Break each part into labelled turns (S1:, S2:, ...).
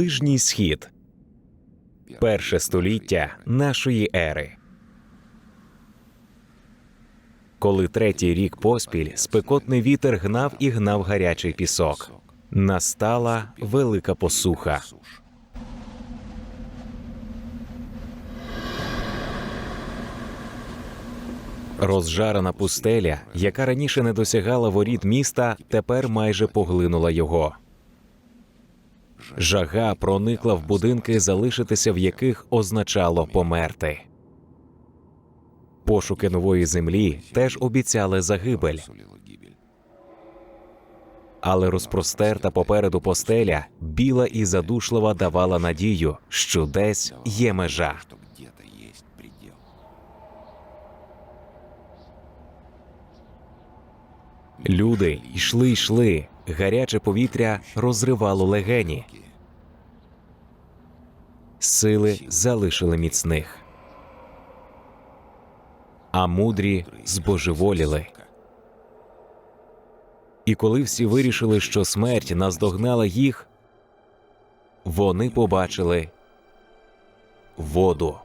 S1: Ближній схід, перше століття нашої ери. Коли третій рік поспіль спекотний вітер гнав і гнав гарячий пісок, настала велика посуха. Розжарена пустеля, яка раніше не досягала воріт міста, тепер майже поглинула його. Жага проникла в будинки, залишитися в яких означало померти. Пошуки нової землі теж обіцяли загибель, але розпростерта попереду постеля, біла і задушлива давала надію, що десь є межа. Люди йшли, йшли. Гаряче повітря розривало легені. Сили залишили міцних, а мудрі збожеволіли. І коли всі вирішили, що смерть наздогнала їх, вони побачили воду.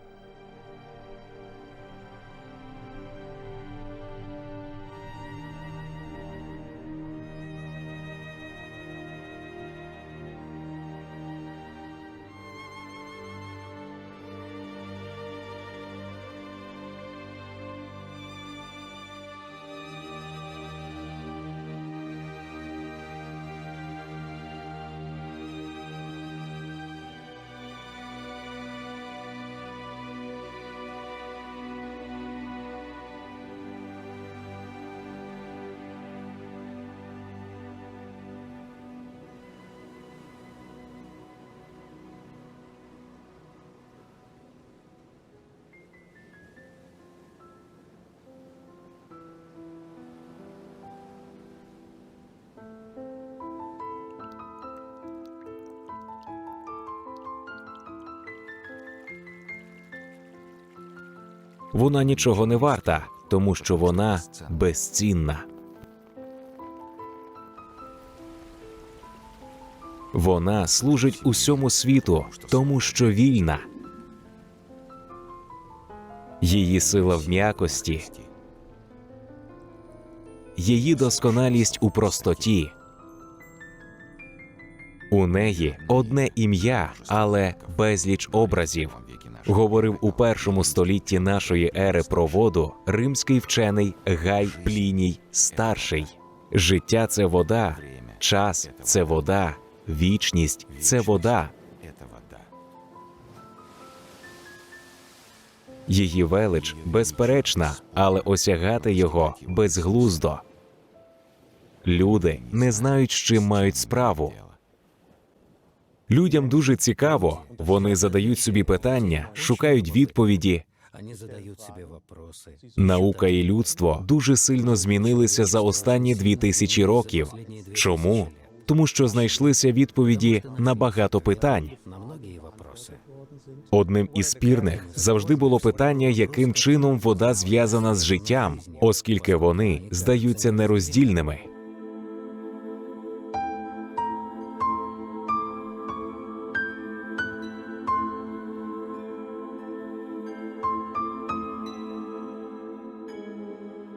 S1: Вона нічого не варта, тому що вона безцінна. Вона служить усьому світу, тому що вільна. Її сила в м'якості, її досконалість у простоті. У неї одне ім'я, але безліч образів. Говорив у першому столітті нашої ери про воду римський вчений Гай Пліній старший. Життя це вода, час це вода, вічність це вода. Її велич безперечна, але осягати його безглуздо. Люди не знають, з чим мають справу. Людям дуже цікаво, вони задають собі питання, шукають відповіді. Наука і людство дуже сильно змінилися за останні дві тисячі років. Чому? Тому що знайшлися відповіді на багато питань. Одним із спірних завжди було питання, яким чином вода зв'язана з життям, оскільки вони здаються нероздільними.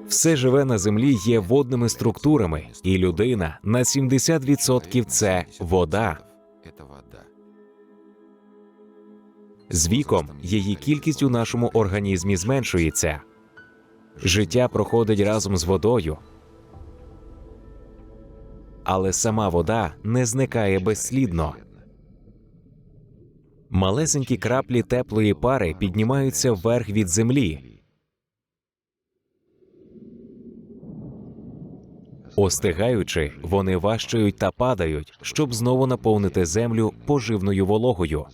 S1: Все живе на землі є водними структурами, і людина на 70% – це вода. З віком її кількість у нашому організмі зменшується. Життя проходить разом з водою. Але сама вода не зникає безслідно. Малесенькі краплі теплої пари піднімаються вверх від землі. Остигаючи, вони важчають та падають, щоб знову наповнити землю поживною вологою.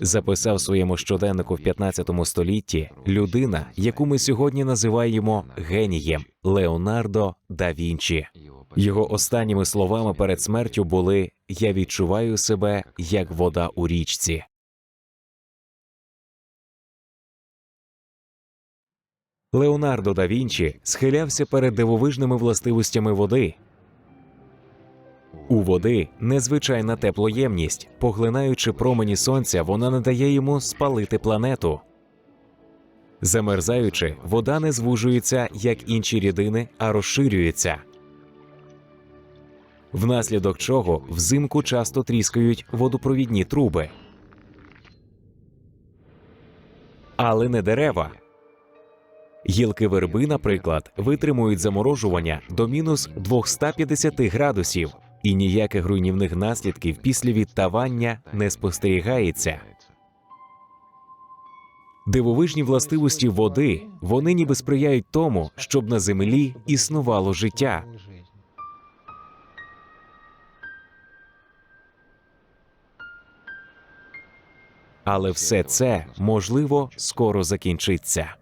S1: Записав своєму щоденнику в 15 столітті людина, яку ми сьогодні називаємо генієм Леонардо да Вінчі. Його останніми словами перед смертю були: Я відчуваю себе як вода у річці. Леонардо да Вінчі схилявся перед дивовижними властивостями води. У води незвичайна теплоємність. Поглинаючи промені сонця, вона не дає йому спалити планету. Замерзаючи, вода не звужується, як інші рідини, а розширюється. Внаслідок чого взимку часто тріскають водопровідні труби. Але не дерева. Гілки верби, наприклад, витримують заморожування до мінус 250 градусів, і ніяких руйнівних наслідків після відтавання не спостерігається. Дивовижні властивості води вони ніби сприяють тому, щоб на землі існувало життя. Але все це можливо скоро закінчиться.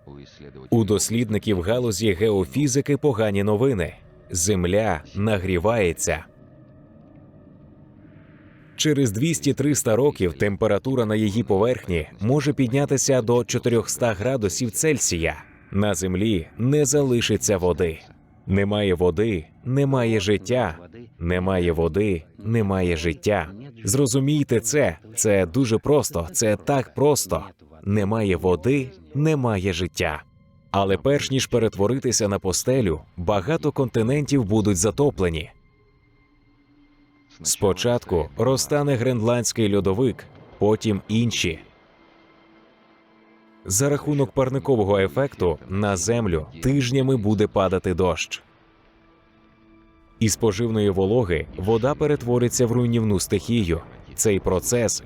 S2: У
S1: дослідників галузі геофізики погані новини. Земля нагрівається. Через 200-300 років температура на її поверхні може піднятися до 400 градусів Цельсія. На землі не залишиться води. Немає води, немає життя. Немає води, немає життя. Зрозумійте це. Це дуже просто. Це так просто. Немає води, немає життя. Але перш ніж перетворитися на постелю, багато континентів будуть затоплені. Спочатку розтане гренландський льодовик, потім інші. За рахунок парникового ефекту на землю тижнями буде падати дощ. Із поживної вологи вода перетвориться в руйнівну стихію. Цей процес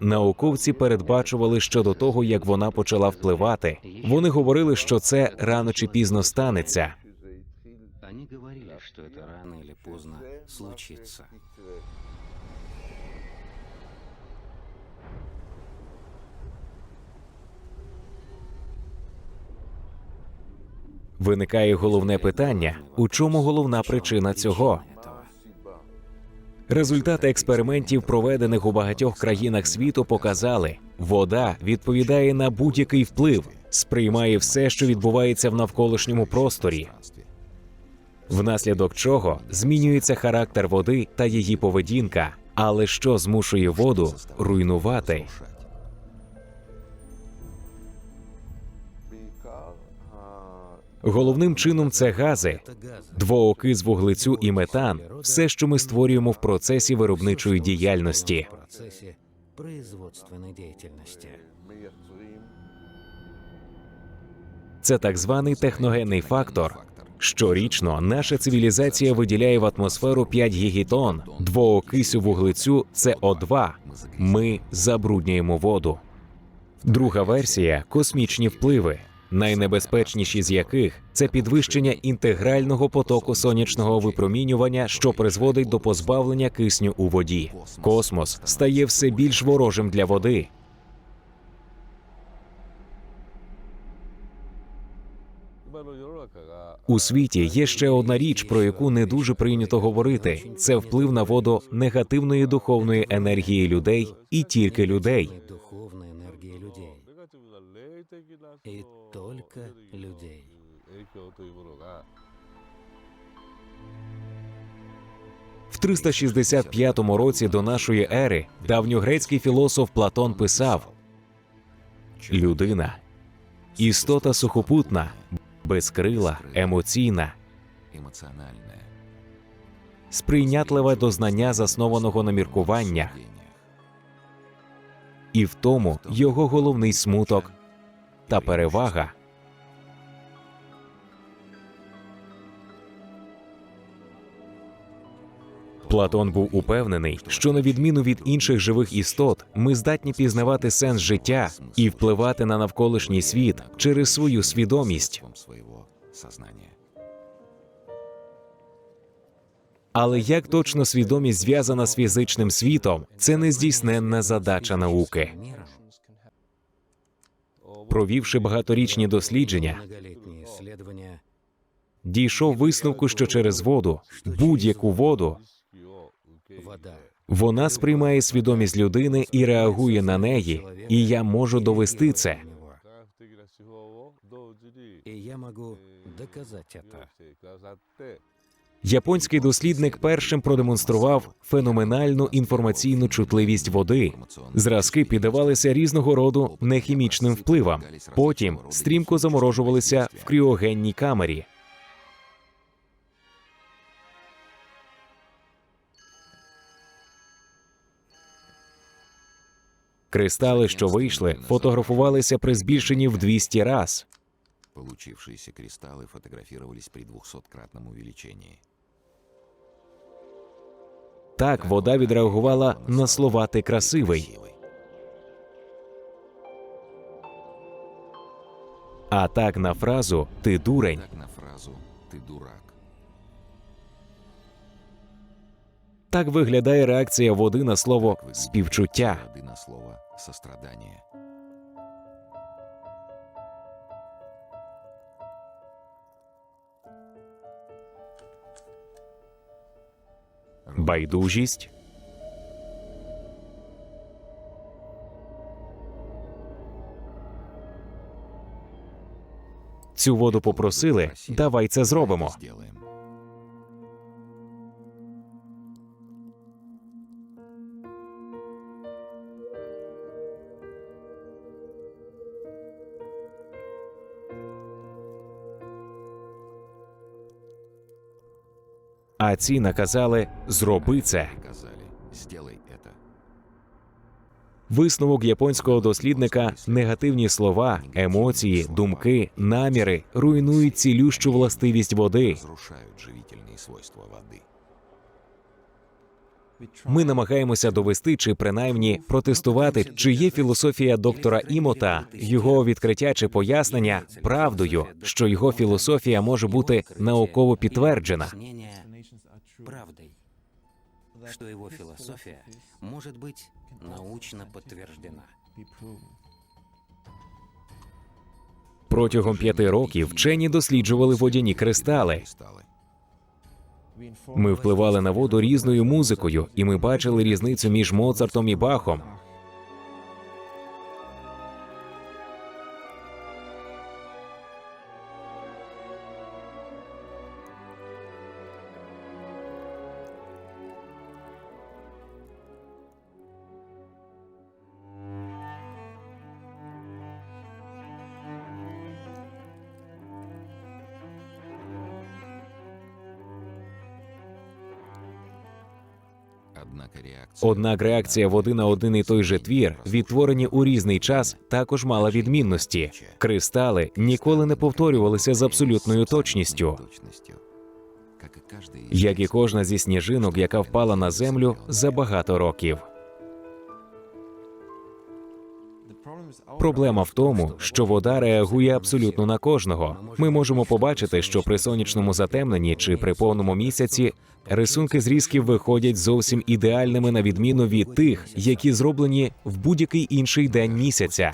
S1: Науковці передбачували щодо того, як вона почала впливати. Вони говорили, що це рано чи пізно станеться.
S3: Они говорили, что это рано или поздно случится.
S1: Виникає головне питання: у чому головна причина цього? Результати експериментів, проведених у багатьох країнах світу, показали, вода відповідає на будь-який вплив, сприймає все, що відбувається в навколишньому просторі, внаслідок чого змінюється характер води та її поведінка. Але що змушує воду руйнувати? Головним чином це гази,
S3: Это газы.
S1: двоокис вуглецю і метан, все, що ми створюємо в процесі виробничої діяльності. Це так званий техногенний фактор. Щорічно наша цивілізація виділяє в атмосферу 5 гігітон двоокисю вуглецю СО2. Ми забруднюємо воду. Друга версія космічні впливи, найнебезпечніші з яких це підвищення інтегрального потоку сонячного випромінювання, що призводить до позбавлення кисню у воді. Космос стає все більш ворожим для води. У світі є ще одна річ, про яку не дуже прийнято говорити: це вплив на воду негативної духовної енергії людей і тільки людей.
S3: И только людей.
S1: В 365 році до нашої ери давньогрецький філософ Платон писав: людина істота сухопутна, безкрила, емоційна, сприйнятлива до знання, заснованого на міркуваннях, і в тому його головний смуток та перевага. Платон був упевнений, що на відміну від інших живих істот, ми здатні пізнавати сенс життя і впливати на навколишній світ через свою свідомість. Але як точно свідомість зв'язана з фізичним світом, це нездійсненна задача науки. Провівши багаторічні дослідження, дійшов висновку, що через воду, будь-яку воду, вона сприймає свідомість людини і реагує на неї, і я можу довести це.
S4: И я могу доказать это.
S1: Японський дослідник першим продемонстрував феноменальну інформаційну чутливість води. Зразки піддавалися різного роду нехімічним впливам. Потім стрімко заморожувалися в кріогенній камері. Кристали, що вийшли, фотографувалися при збільшенні в 200 раз.
S2: Получившиеся кристаллы фотографировались при 200-кратном увеличении.
S1: Так вода відреагувала на слова ти красивий.
S2: Красивый.
S1: А так на фразу ти дурень.
S2: Так на фразу «ты дурак».
S1: Так виглядає реакція води на слово співчуття.
S2: Воды на слово «сострадание».
S1: Байдужість, цю воду попросили, давай це зробимо. А ці наказали зроби це.
S2: Приказали «сделай это».
S1: Висновок японського дослідника: негативні слова, емоції, думки, наміри руйнують цілющу властивість води.
S2: Разрушают живительные свойства воды.
S1: Ми намагаємося довести чи принаймні протестувати, чи є філософія доктора Імота, його відкриття чи пояснення правдою, що його філософія може бути науково підтверджена.
S3: Объяснение правдой, что его философия может быть научно подтверждена.
S1: Протягом п'яти років вчені досліджували водяні кристали.
S2: Кристаллы.
S1: Ми впливали на воду різною музикою, і ми бачили різницю між Моцартом і Бахом. Однак реакція води на один і той же твір, відтворені у різний час, також мала відмінності. Кристали ніколи не повторювалися з абсолютною точністю. як і кожна зі сніжинок, яка впала на землю за багато років. Проблема в тому, що вода реагує абсолютно на кожного. Ми можемо побачити, що при сонячному затемненні чи при повному місяці рисунки зрізків виходять зовсім ідеальними на відміну від тих, які зроблені в будь-який інший день місяця.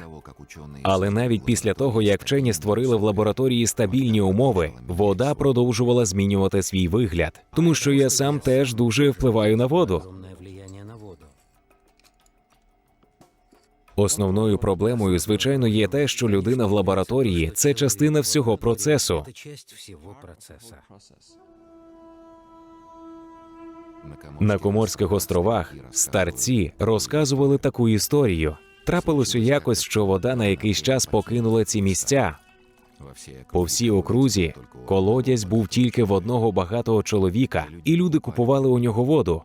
S1: Але навіть після того, як вчені створили в лабораторії стабільні умови, вода продовжувала змінювати свій вигляд, тому що я сам теж дуже впливаю на воду. Основною проблемою, звичайно, є те, що людина в лабораторії це частина всього процесу. На Коморських островах старці розказували таку історію. Трапилося якось, що вода на якийсь час покинула ці місця. По всій окрузі колодязь був тільки в одного багатого чоловіка, і люди купували у нього воду.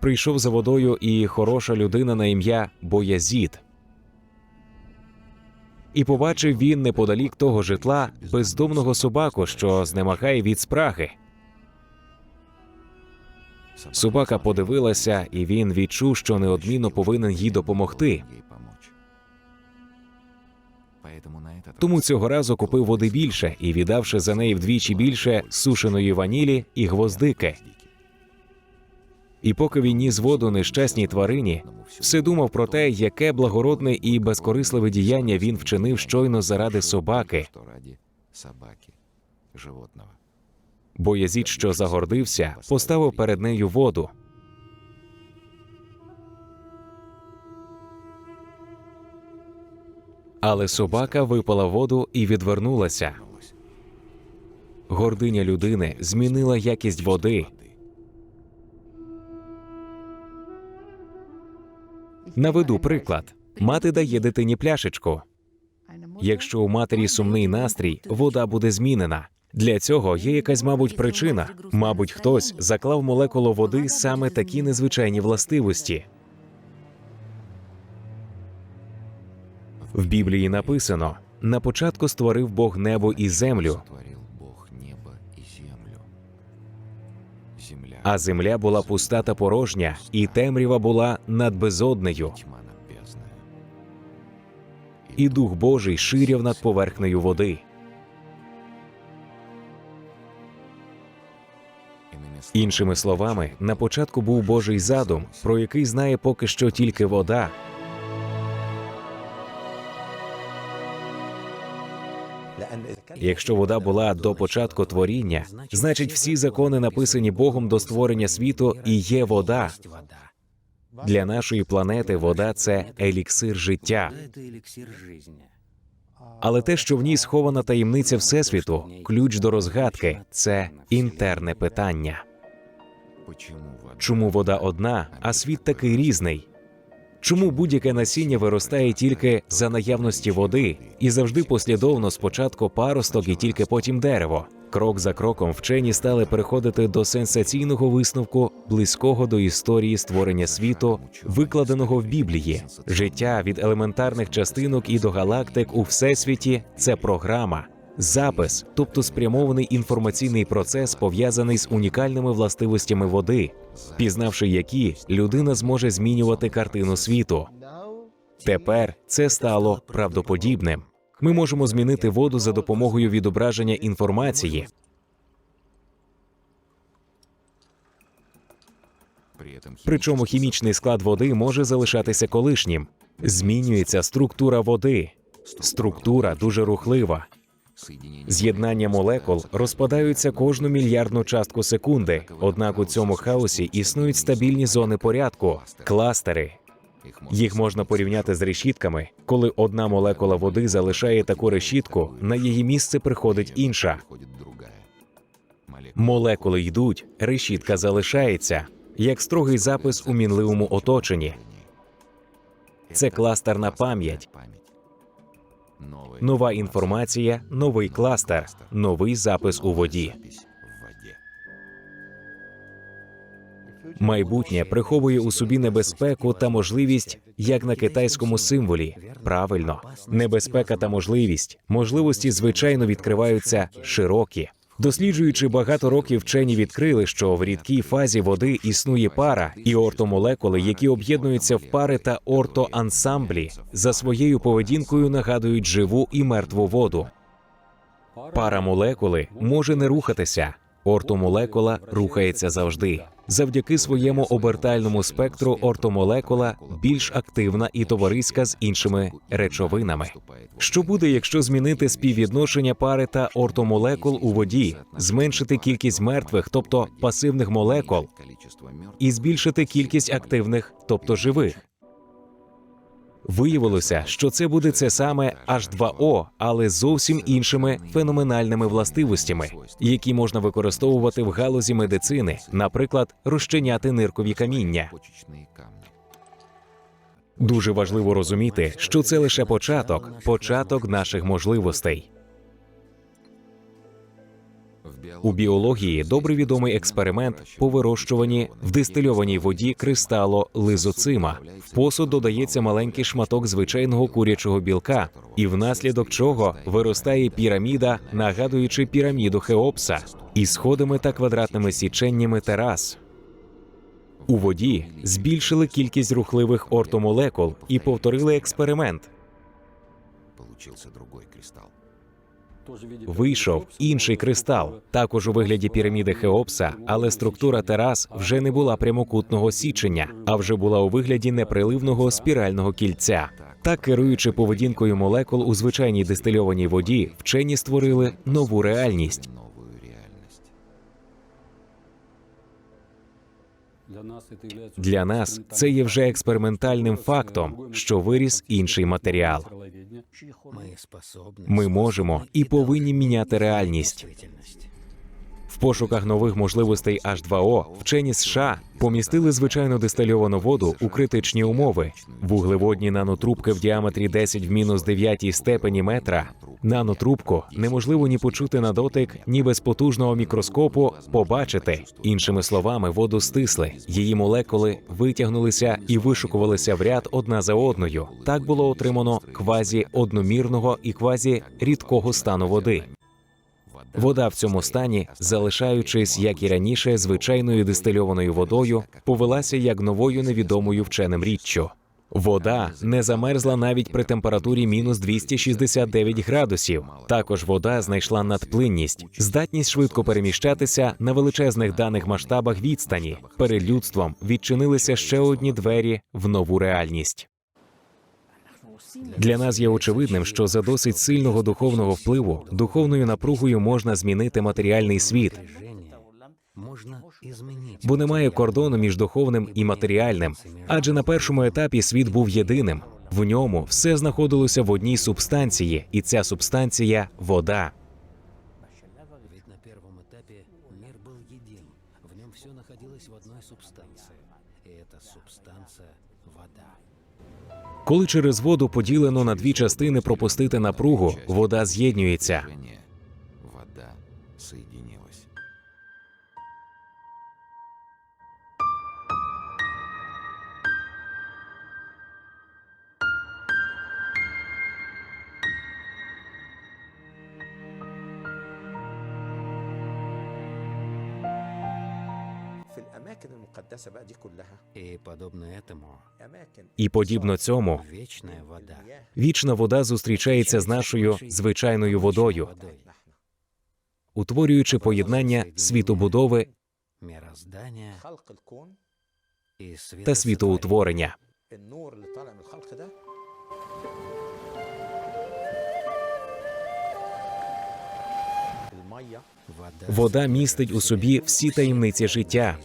S1: Прийшов за водою і хороша людина на ім'я Боязід. І побачив він неподалік того житла бездомного собаку, що знемагає від спраги. Собака подивилася, і він відчув, що неодмінно повинен їй допомогти. Тому цього разу купив води більше і, віддавши за неї вдвічі більше сушеної ванілі і гвоздики. І поки він ніс воду нещасній тварині, все думав про те, яке благородне і безкорисливе діяння він вчинив щойно заради собаки. Боязід, що загордився, поставив перед нею воду. Але собака випала воду і відвернулася. Гординя людини змінила якість води. Наведу приклад. Мати дає дитині пляшечку. Якщо у матері сумний настрій, вода буде змінена. Для цього є якась, мабуть, причина. Мабуть, хтось заклав молекулу води саме такі незвичайні властивості. В Біблії написано: на початку створив Бог небо і землю, а земля була пуста та порожня, і темрява була над безоднею, і Дух Божий ширяв над поверхнею води. Іншими словами, на початку був Божий задум, про який знає поки що тільки вода. Якщо вода була до початку творіння, значить всі закони, написані Богом до створення світу, і є вода. Для нашої планети вода це еліксир життя. Але те, що в ній схована таємниця всесвіту, ключ до розгадки це інтерне питання. Чому вода одна, а світ такий різний? Чому будь-яке насіння виростає тільки за наявності води і завжди послідовно спочатку паросток і тільки потім дерево? Крок за кроком вчені стали переходити до сенсаційного висновку, близького до історії створення світу, викладеного в Біблії. Життя від елементарних частинок і до галактик у всесвіті це програма. Запис, тобто спрямований інформаційний процес, пов'язаний з унікальними властивостями води, пізнавши які людина зможе змінювати картину світу. Тепер це стало правдоподібним. Ми можемо змінити воду за допомогою відображення інформації. Причому хімічний склад води може залишатися колишнім. Змінюється структура води. Структура дуже рухлива. З'єднання молекул розпадаються кожну мільярдну частку секунди. Однак у цьому хаосі існують стабільні зони порядку, кластери. Їх можна порівняти з решітками. Коли одна молекула води залишає таку решітку, на її місце приходить інша. Молекули йдуть, решітка залишається, як строгий запис у мінливому оточенні. Це кластерна пам'ять. Нова інформація, новий кластер, новий запис у воді. Майбутнє приховує у собі небезпеку та можливість, як на китайському символі. Правильно, небезпека та можливість. Можливості, звичайно, відкриваються широкі. Досліджуючи багато років, вчені відкрили, що в рідкій фазі води існує пара і ортомолекули, які об'єднуються в пари та ортоансамблі, за своєю поведінкою нагадують живу і мертву воду. Пара молекули може не рухатися. Ортомолекула рухається завжди. Завдяки своєму обертальному спектру ортомолекула більш активна і товариська з іншими речовинами. Що буде, якщо змінити співвідношення пари та ортомолекул у воді, зменшити кількість мертвих, тобто пасивних молекул, і збільшити кількість активних, тобто живих? Виявилося, що це буде це саме H2O, але зовсім іншими феноменальними властивостями, які можна використовувати в галузі медицини, наприклад, розчиняти ниркові каміння. Дуже важливо розуміти, що це лише початок, початок наших можливостей. У біології добре відомий експеримент по вирощуванні в дистильованій воді кристалу лизоцима. В посуд додається маленький шматок звичайного курячого білка, і внаслідок чого виростає піраміда, нагадуючи піраміду Хеопса, із сходами та квадратними січеннями терас. У воді збільшили кількість рухливих ортомолекул і повторили експеримент.
S2: Получился другой кристалл.
S1: Вийшов інший кристал, також у вигляді піраміди Хеопса, але структура терас вже не була прямокутного січення, а вже була у вигляді неприливного спірального кільця. Так, керуючи поведінкою молекул у звичайній дистильованій воді, вчені створили нову реальність. Для нас це є вже експериментальним фактом, що виріс інший матеріал. Ми можемо і повинні міняти реальність. В пошуках нових можливостей H2O вчені США помістили звичайну дистильовану воду у критичні умови. Вуглеводні нанотрубки в діаметрі 10 в мінус 9 степені метра. Нанотрубку неможливо ні почути на дотик, ні без потужного мікроскопу побачити. Іншими словами, воду стисли. Її молекули витягнулися і вишукувалися в ряд одна за одною. Так було отримано квазі одномірного і квазі рідкого стану води. Вода в цьому стані, залишаючись, як і раніше, звичайною дистильованою водою, повелася як новою невідомою вченим річчю. Вода не замерзла навіть при температурі мінус 269 градусів. Також вода знайшла надплинність, здатність швидко переміщатися на величезних даних масштабах відстані. Перед людством відчинилися ще одні двері в нову реальність. Для нас є очевидним, що за досить сильного духовного впливу духовною напругою можна змінити матеріальний світ бо немає кордону між духовним і матеріальним. Адже на першому етапі світ був єдиним. В ньому все знаходилося в одній субстанції, і ця субстанція вода.
S4: Ведь на первом этапе мир был един. В нем все находилось в одной субстанции. И эта субстанция — вода.
S1: Коли через воду поділено на дві частини пропустити напругу, вода з'єднюється. І подібно цьому вічна вода. зустрічається з нашою звичайною водою, утворюючи поєднання світобудови та світоутворення.
S4: Вода
S1: містить у собі всі таємниці життя.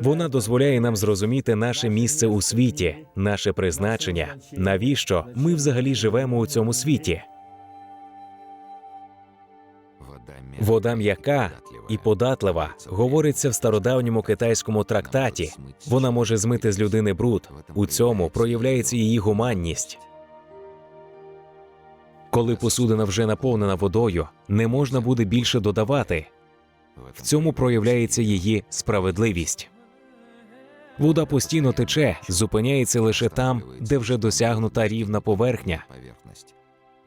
S1: Вона дозволяє нам зрозуміти наше місце у світі, наше призначення. Навіщо ми взагалі живемо у цьому світі?
S2: Вода,
S1: м'яка і податлива. Говориться в стародавньому китайському трактаті. Вона може змити з людини бруд. У цьому проявляється її гуманність. Коли посудина вже наповнена водою, не можна буде більше додавати. В цьому проявляється її справедливість. Вода постійно тече, зупиняється лише там, де вже досягнута рівна поверхня.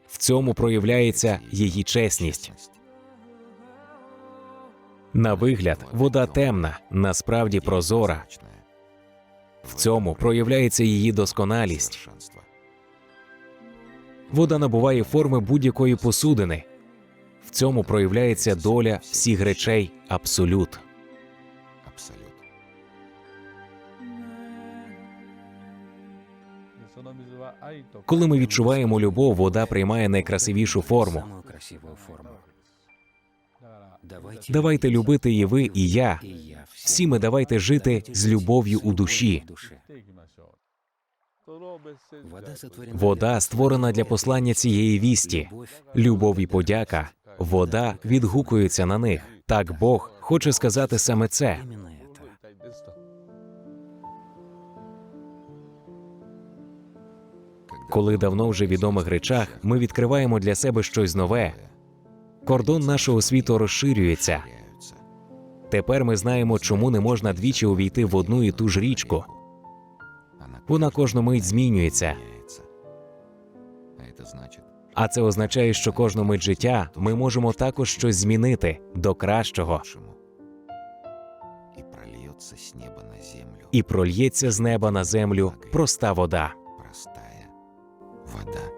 S1: В цьому проявляється її чесність. На вигляд, вода темна, насправді прозора. В цьому проявляється її досконалість. Вода набуває форми будь-якої посудини. В цьому проявляється доля всіх речей абсолют.
S2: Абсолют.
S1: Коли ми відчуваємо любов, вода приймає найкрасивішу форму.
S4: Давайте,
S1: любити і ви, і я. Всі ми давайте жити з любов'ю у душі.
S4: Вода
S1: створена для послання цієї вісті. Любов і подяка. Вода відгукується на них. Так Бог хоче сказати саме це. Коли давно вже відомих речах ми відкриваємо для себе щось нове. Кордон нашого світу розширюється. Тепер ми знаємо, чому не можна двічі увійти в одну і ту ж річку. Вона кожну мить змінюється.
S2: А
S1: це означає, що кожну мить життя ми можемо також щось змінити до кращого, і прольється з неба на землю проста вода.
S2: простая вода.